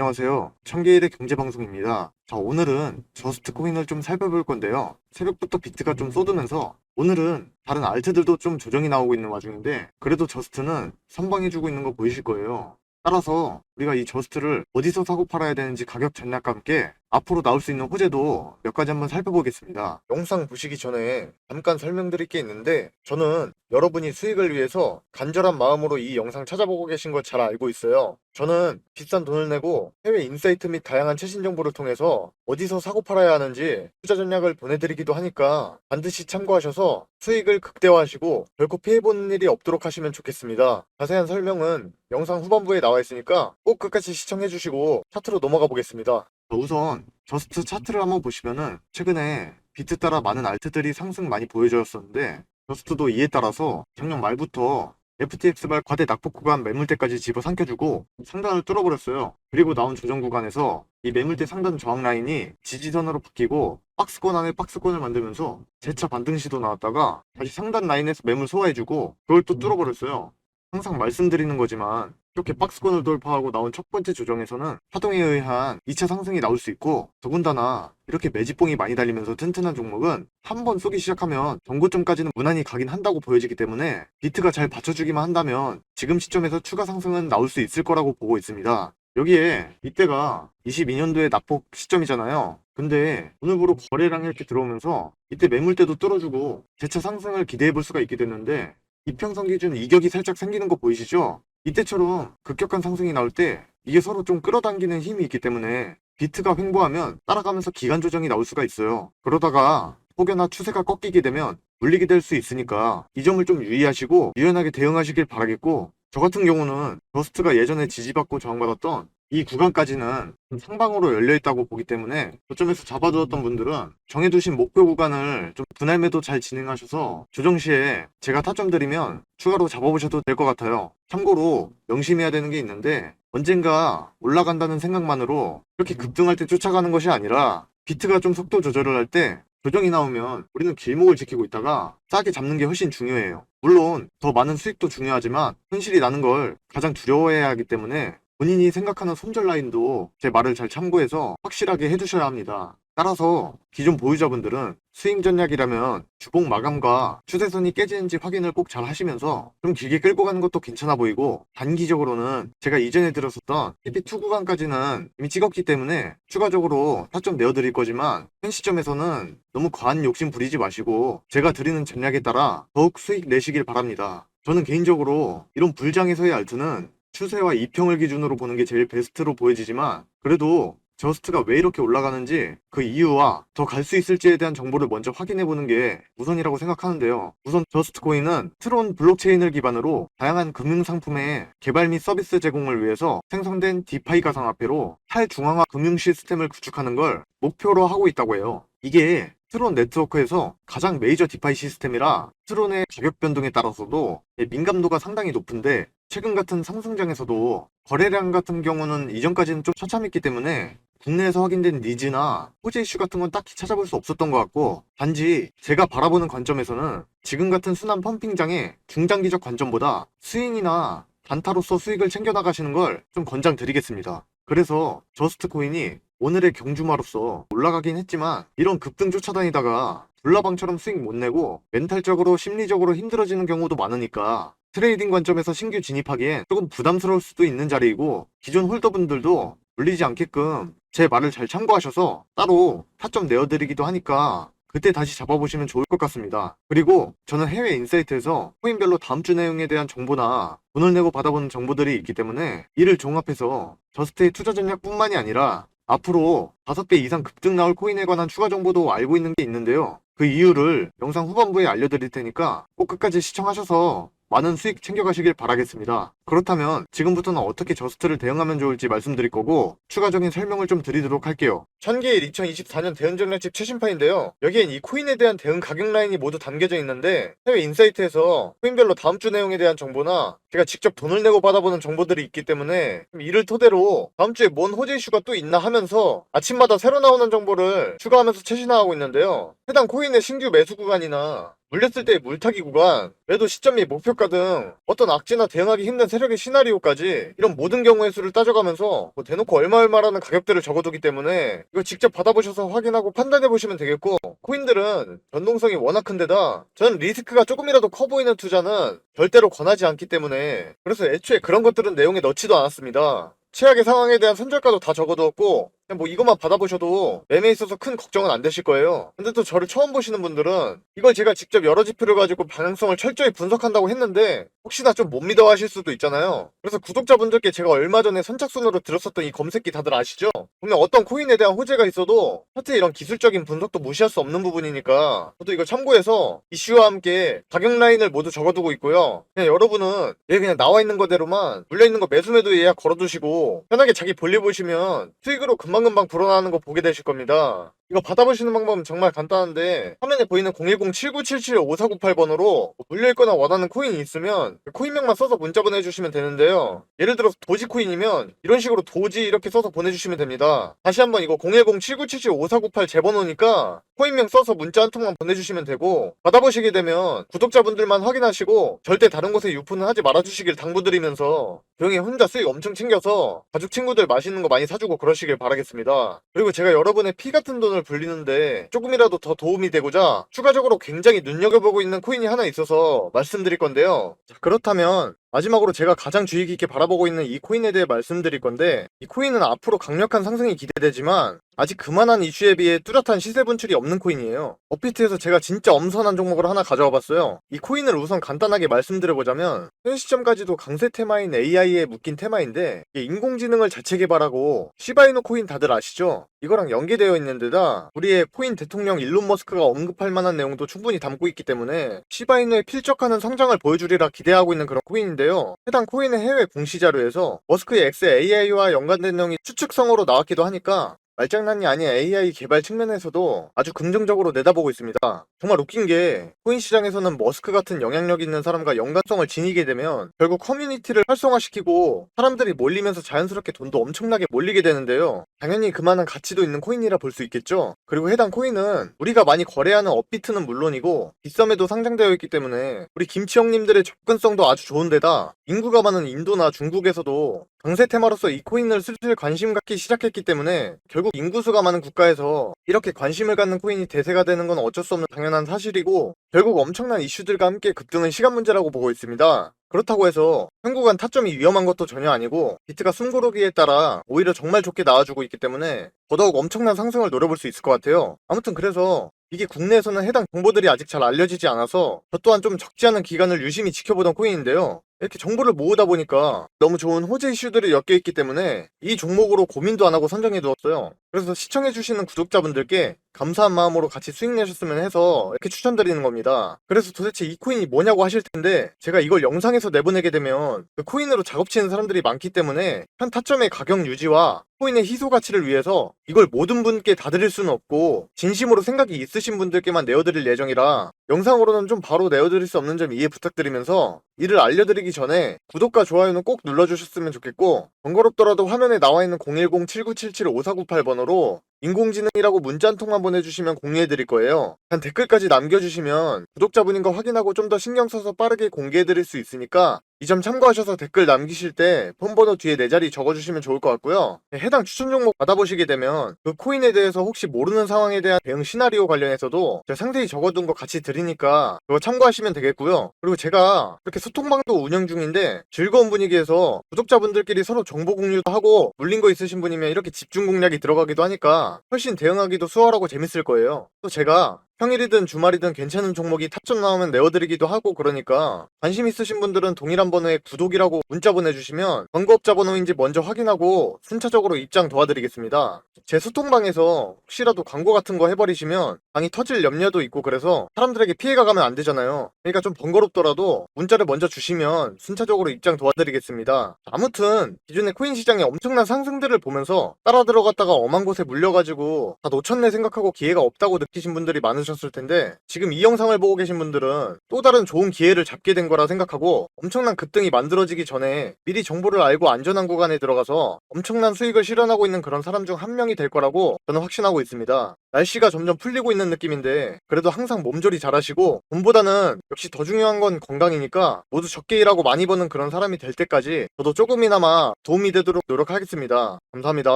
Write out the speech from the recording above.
안녕하세요. 청계일의 경제방송입니다. 자, 오늘은 저스트 코인을 좀 살펴볼 건데요. 새벽부터 비트가 좀 쏟으면서 오늘은 다른 알트들도 좀 조정이 나오고 있는 와중인데 그래도 저스트는 선방해주고 있는 거 보이실 거예요. 따라서 우리가 이 저스트를 어디서 사고 팔아야 되는지 가격 전략과 함께 앞으로 나올 수 있는 호재도 몇 가지 한번 살펴보겠습니다. 영상 보시기 전에 잠깐 설명드릴 게 있는데 저는 여러분이 수익을 위해서 간절한 마음으로 이 영상 찾아보고 계신 걸 잘 알고 있어요. 저는 비싼 돈을 내고 해외 인사이트 및 다양한 최신 정보를 통해서 어디서 사고 팔아야 하는지 투자 전략을 보내드리기도 하니까 반드시 참고하셔서 수익을 극대화하시고 결코 피해보는 일이 없도록 하시면 좋겠습니다. 자세한 설명은 영상 후반부에 나와 있으니까 꼭 끝까지 시청해주시고 차트로 넘어가 보겠습니다. 우선 저스트 차트를 한번 보시면은 최근에 비트 따라 많은 알트들이 상승 많이 보여주었었는데 저스트도 이에 따라서 작년 말부터 FTX발 과대 낙폭 구간 매물대까지 집어삼켜주고 상단을 뚫어버렸어요. 그리고 나온 조정 구간에서 이 매물대 상단 저항 라인이 지지선으로 바뀌고 박스권 안에 박스권을 만들면서 재차 반등 시도 나왔다가 다시 상단 라인에서 매물 소화해주고 그걸 또 뚫어버렸어요. 항상 말씀드리는 거지만 이렇게 박스권을 돌파하고 나온 첫 번째 조정에서는 파동에 의한 2차 상승이 나올 수 있고 더군다나 이렇게 매집봉이 많이 달리면서 튼튼한 종목은 한 번 쏘기 시작하면 정고점까지는 무난히 가긴 한다고 보여지기 때문에 비트가 잘 받쳐주기만 한다면 지금 시점에서 추가 상승은 나올 수 있을 거라고 보고 있습니다. 여기에 이때가 22년도의 낙폭 시점이잖아요. 근데 오늘부로 거래량 이렇게 들어오면서 이때 매물대도 뚫어주고 재차 상승을 기대해 볼 수가 있게 됐는데 이평선 기준 이격이 살짝 생기는 거 보이시죠? 이때처럼 급격한 상승이 나올 때 이게 서로 좀 끌어당기는 힘이 있기 때문에 비트가 횡보하면 따라가면서 기간 조정이 나올 수가 있어요. 그러다가 혹여나 추세가 꺾이게 되면 물리게 될 수 있으니까 이 점을 좀 유의하시고 유연하게 대응하시길 바라겠고 저 같은 경우는 저스트가 예전에 지지받고 저항받았던 이 구간까지는 좀 상방으로 열려 있다고 보기 때문에 저점에서 잡아두었던 분들은 정해두신 목표 구간을 좀 분할 매도 잘 진행하셔서 조정 시에 제가 타점 드리면 추가로 잡아보셔도 될 것 같아요. 참고로 명심해야 되는 게 있는데 언젠가 올라간다는 생각만으로 이렇게 급등할 때 쫓아가는 것이 아니라 비트가 좀 속도 조절을 할 때 조정이 나오면 우리는 길목을 지키고 있다가 싸게 잡는 게 훨씬 중요해요. 물론 더 많은 수익도 중요하지만 현실이 나는 걸 가장 두려워해야 하기 때문에 본인이 생각하는 손절 라인도 제 말을 잘 참고해서 확실하게 해두셔야 합니다. 따라서 기존 보유자분들은 스윙 전략이라면 주봉 마감과 추세선이 깨지는지 확인을 꼭 잘 하시면서 좀 길게 끌고 가는 것도 괜찮아 보이고 단기적으로는 제가 이전에 들었었던 TP2 구간까지는 이미 찍었기 때문에 추가적으로 타점 내어드릴 거지만 현 시점에서는 너무 과한 욕심 부리지 마시고 제가 드리는 전략에 따라 더욱 수익 내시길 바랍니다. 저는 개인적으로 이런 불장에서의 알트는 추세와 이평을 기준으로 보는 게 제일 베스트로 보여지지만 그래도 저스트가 왜 이렇게 올라가는지 그 이유와 더 갈 수 있을지에 대한 정보를 먼저 확인해 보는 게 우선이라고 생각하는데요. 우선 저스트 코인은 트론 블록체인을 기반으로 다양한 금융 상품의 개발 및 서비스 제공을 위해서 생성된 디파이 가상화폐로 탈중앙화 금융 시스템을 구축하는 걸 목표로 하고 있다고 해요. 이게 트론 네트워크에서 가장 메이저 디파이 시스템이라 트론의 가격 변동에 따라서도 민감도가 상당히 높은데 최근 같은 상승장에서도 거래량 같은 경우는 이전까지는 좀 처참했기 때문에 국내에서 확인된 니즈나 호재 이슈 같은 건 딱히 찾아볼 수 없었던 것 같고 단지 제가 바라보는 관점에서는 지금 같은 순환 펌핑장의 중장기적 관점보다 스윙이나 단타로서 수익을 챙겨나가시는 걸 좀 권장드리겠습니다. 그래서 저스트 코인이 오늘의 경주마로서 올라가긴 했지만 이런 급등 쫓아다니다가 불나방처럼 수익 못 내고 멘탈적으로 심리적으로 힘들어지는 경우도 많으니까 트레이딩 관점에서 신규 진입하기엔 조금 부담스러울 수도 있는 자리이고 기존 홀더분들도 물리지 않게끔 제 말을 잘 참고하셔서 따로 타점 내어드리기도 하니까 그때 다시 잡아보시면 좋을 것 같습니다. 그리고 저는 해외 인사이트에서 코인별로 다음 주 내용에 대한 정보나 돈을 내고 받아보는 정보들이 있기 때문에 이를 종합해서 저스트의 투자 전략뿐만이 아니라 앞으로 5배 이상 급등 나올 코인에 관한 추가 정보도 알고 있는 게 있는데요. 그 이유를 영상 후반부에 알려드릴 테니까 꼭 끝까지 시청하셔서 많은 수익 챙겨가시길 바라겠습니다. 그렇다면 지금부터는 어떻게 저스트를 대응하면 좋을지 말씀드릴 거고 추가적인 설명을 좀 드리도록 할게요. 천개일 2024년 대응 전략집 최신판인데요. 여기엔 이 코인에 대한 대응 가격 라인이 모두 담겨져 있는데 해외 인사이트에서 코인별로 다음 주 내용에 대한 정보나 제가 직접 돈을 내고 받아보는 정보들이 있기 때문에 이를 토대로 다음 주에 뭔 호재 이슈가 또 있나 하면서 아침마다 새로 나오는 정보를 추가하면서 최신화하고 있는데요. 해당 코인의 신규 매수 구간이나 물렸을 때의 물타기 구간, 매도 시점 및 목표가 등 어떤 악재나 대응하기 힘든 세력의 시나리오까지 이런 모든 경우의 수를 따져가면서 뭐 대놓고 얼마 얼마라는 가격대를 적어두기 때문에 이거 직접 받아보셔서 확인하고 판단해 보시면 되겠고 코인들은 변동성이 워낙 큰데다 저는 리스크가 조금이라도 커 보이는 투자는 절대로 권하지 않기 때문에 그래서 애초에 그런 것들은 내용에 넣지도 않았습니다. 최악의 상황에 대한 손절가도 다 적어두었고 뭐 이것만 받아보셔도 매매에 있어서 큰 걱정은 안 되실 거예요. 근데 또 저를 처음 보시는 분들은 이걸 제가 직접 여러 지표를 가지고 방향성을 철저히 분석한다고 했는데 혹시나 좀 못 믿어 하실 수도 있잖아요. 그래서 구독자분들께 제가 얼마 전에 선착순으로 들었었던 이 검색기 다들 아시죠? 분명 어떤 코인에 대한 호재가 있어도 차트의 이런 기술적인 분석도 무시할 수 없는 부분이니까 저도 이걸 참고해서 이슈와 함께 가격 라인을 모두 적어두고 있고요. 그냥 여러분은 얘 그냥 나와 있는 거대로만 물려 있는 거 매수 매도 예약 걸어두시고 편하게 자기 볼일 보시면 수익으로 금방 금방 불어나는 거 보게 되실 겁니다. 이거 받아보시는 방법은 정말 간단한데 화면에 보이는 010-7977-5498번으로 물려있거나 원하는 코인이 있으면 그 코인명만 써서 문자 보내주시면 되는데요. 예를 들어서 도지코인이면 이런 식으로 도지 이렇게 써서 보내주시면 됩니다. 다시 한번 이거 010-7977-5498 제 번호니까 코인명 써서 문자 한 통만 보내주시면 되고 받아보시게 되면 구독자분들만 확인하시고 절대 다른 곳에 유포는 하지 말아주시길 당부드리면서 조용히 혼자 수익 엄청 챙겨서 가족 친구들 맛있는 거 많이 사주고 그러시길 바라겠습니다. 그리고 제가 여러분의 피 같은 돈을 불리는데 조금이라도 더 도움이 되고자 추가적으로 굉장히 눈여겨보고 있는 코인이 하나 있어서 말씀드릴 건데요. 자, 그렇다면 마지막으로 제가 가장 주의 깊게 바라보고 있는 이 코인에 대해 말씀드릴 건데 이 코인은 앞으로 강력한 상승이 기대되지만 아직 그만한 이슈에 비해 뚜렷한 시세 분출이 없는 코인이에요. 업비트에서 제가 진짜 엄선한 종목을 하나 가져와 봤어요. 이 코인을 우선 간단하게 말씀드려보자면 현 시점까지도 강세 테마인 AI에 묶인 테마인데 인공지능을 자체 개발하고 시바이노 코인 다들 아시죠? 이거랑 연계되어 있는 데다 우리의 코인 대통령 일론 머스크가 언급할 만한 내용도 충분히 담고 있기 때문에 시바이노의 필적하는 성장을 보여주리라 기대하고 있는 그런 코인 인데요. 해당 코인의 해외 공시 자료에서 머스크의 X AI와 연관된 내용이 추측성으로 나왔기도 하니까 말장난이 아닌 AI 개발 측면에서도 아주 긍정적으로 내다보고 있습니다. 정말 웃긴 게 코인 시장에서는 머스크 같은 영향력 있는 사람과 연관성을 지니게 되면 결국 커뮤니티를 활성화시키고 사람들이 몰리면서 자연스럽게 돈도 엄청나게 몰리게 되는데요. 당연히 그만한 가치도 있는 코인이라 볼 수 있겠죠. 그리고 해당 코인은 우리가 많이 거래하는 업비트는 물론이고 비썸에도 상장되어 있기 때문에 우리 김치 형님들의 접근성도 아주 좋은 데다 인구가 많은 인도나 중국에서도 강세 테마로서 이 코인을 슬슬 관심 갖기 시작했기 때문에 결국 인구수가 많은 국가에서 이렇게 관심을 갖는 코인이 대세가 되는 건 어쩔 수 없는 당연한 사실이고 결국 엄청난 이슈들과 함께 급등은 시간 문제라고 보고 있습니다. 그렇다고 해서 한국은 타점이 위험한 것도 전혀 아니고 비트가 숨고르기에 따라 오히려 정말 좋게 나와주고 있기 때문에 더더욱 엄청난 상승을 노려볼 수 있을 것 같아요. 아무튼 그래서 이게 국내에서는 해당 정보들이 아직 잘 알려지지 않아서 저 또한 좀 적지 않은 기간을 유심히 지켜보던 코인인데요. 이렇게 정보를 모으다 보니까 너무 좋은 호재 이슈들이 엮여 있기 때문에 이 종목으로 고민도 안 하고 선정해 두었어요. 그래서 시청해주시는 구독자분들께 감사한 마음으로 같이 수익 내셨으면 해서 이렇게 추천드리는 겁니다. 그래서 도대체 이 코인이 뭐냐고 하실 텐데 제가 이걸 영상에서 내보내게 되면 그 코인으로 작업치는 사람들이 많기 때문에 현 타점의 가격 유지와 코인의 희소 가치를 위해서 이걸 모든 분께 다 드릴 수는 없고 진심으로 생각이 있으신 분들께만 내어드릴 예정이라 영상으로는 좀 바로 내어드릴 수 없는 점 이해 부탁드리면서 이를 알려드리기 전에 구독과 좋아요는 꼭 눌러주셨으면 좋겠고 번거롭더라도 화면에 나와 있는 010-7977-5498번호로 인공지능이라고 문자 한 통만 보내주시면 공유해드릴 거예요. 단 댓글까지 남겨주시면 구독자분인 거 확인하고 좀 더 신경 써서 빠르게 공개해드릴 수 있으니까 이 점 참고하셔서 댓글 남기실 때 폰번호 뒤에 내 자리 적어주시면 좋을 것 같고요. 해당 추천 종목 받아보시게 되면 그 코인에 대해서 혹시 모르는 상황에 대한 대응 시나리오 관련해서도 제가 상세히 적어둔 거 같이 드리니까 그거 참고하시면 되겠고요. 그리고 제가 이렇게 소통방도 운영 중인데 즐거운 분위기에서 구독자분들끼리 서로 정보 공유도 하고 물린 거 있으신 분이면 이렇게 집중 공략이 들어가기도 하니까 훨씬 대응하기도 수월하고 재밌을 거예요. 또 제가 평일이든 주말이든 괜찮은 종목이 탑점 나오면 내어드리기도 하고 그러니까 관심 있으신 분들은 동일한 번호에 구독이라고 문자 보내주시면 광고업자 번호인지 먼저 확인하고 순차적으로 입장 도와드리겠습니다. 제 소통방에서 혹시라도 광고 같은 거 해버리시면 방이 터질 염려도 있고 그래서 사람들에게 피해가 가면 안 되잖아요. 그러니까 좀 번거롭더라도 문자를 먼저 주시면 순차적으로 입장 도와드리겠습니다. 아무튼 기존의 코인 시장의 엄청난 상승들을 보면서 따라 들어갔다가 엄한 곳에 물려가지고 다 놓쳤네 생각하고 기회가 없다고 느끼신 분들이 많으실 보셨을 텐데 지금 이 영상을 보고 계신 분들은 또 다른 좋은 기회를 잡게 된 거라 생각하고 엄청난 급등이 만들어지기 전에 미리 정보를 알고 안전한 구간에 들어가서 엄청난 수익을 실현하고 있는 그런 사람 중 한 명이 될 거라고 저는 확신하고 있습니다. 날씨가 점점 풀리고 있는 느낌인데 그래도 항상 몸조리 잘하시고 돈보다는 역시 더 중요한 건 건강이니까 모두 적게 일하고 많이 버는 그런 사람이 될 때까지 저도 조금이나마 도움이 되도록 노력하겠습니다. 감사합니다.